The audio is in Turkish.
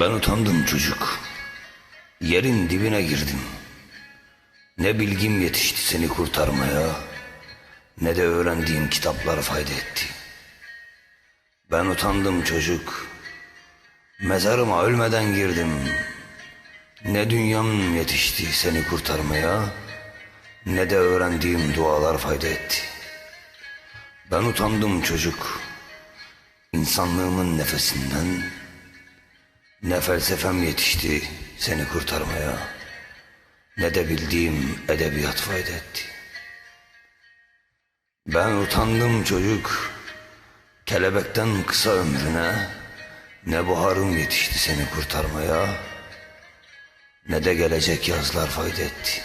Ben utandım çocuk. Yerin dibine girdim. Ne bilgim yetişti seni kurtarmaya, ne de öğrendiğim kitaplar fayda etti. Ben utandım çocuk. Mezarıma ölmeden girdim. Ne dünyam yetişti seni kurtarmaya, ne de öğrendiğim dualar fayda etti. Ben utandım çocuk. İnsanlığımın nefesinden, ne felsefem yetişti seni kurtarmaya, ne de bildiğim edebiyat fayda etti. Ben utandım çocuk, kelebekten kısa ömrüne, ne buharım yetişti seni kurtarmaya, ne de gelecek yazlar fayda etti.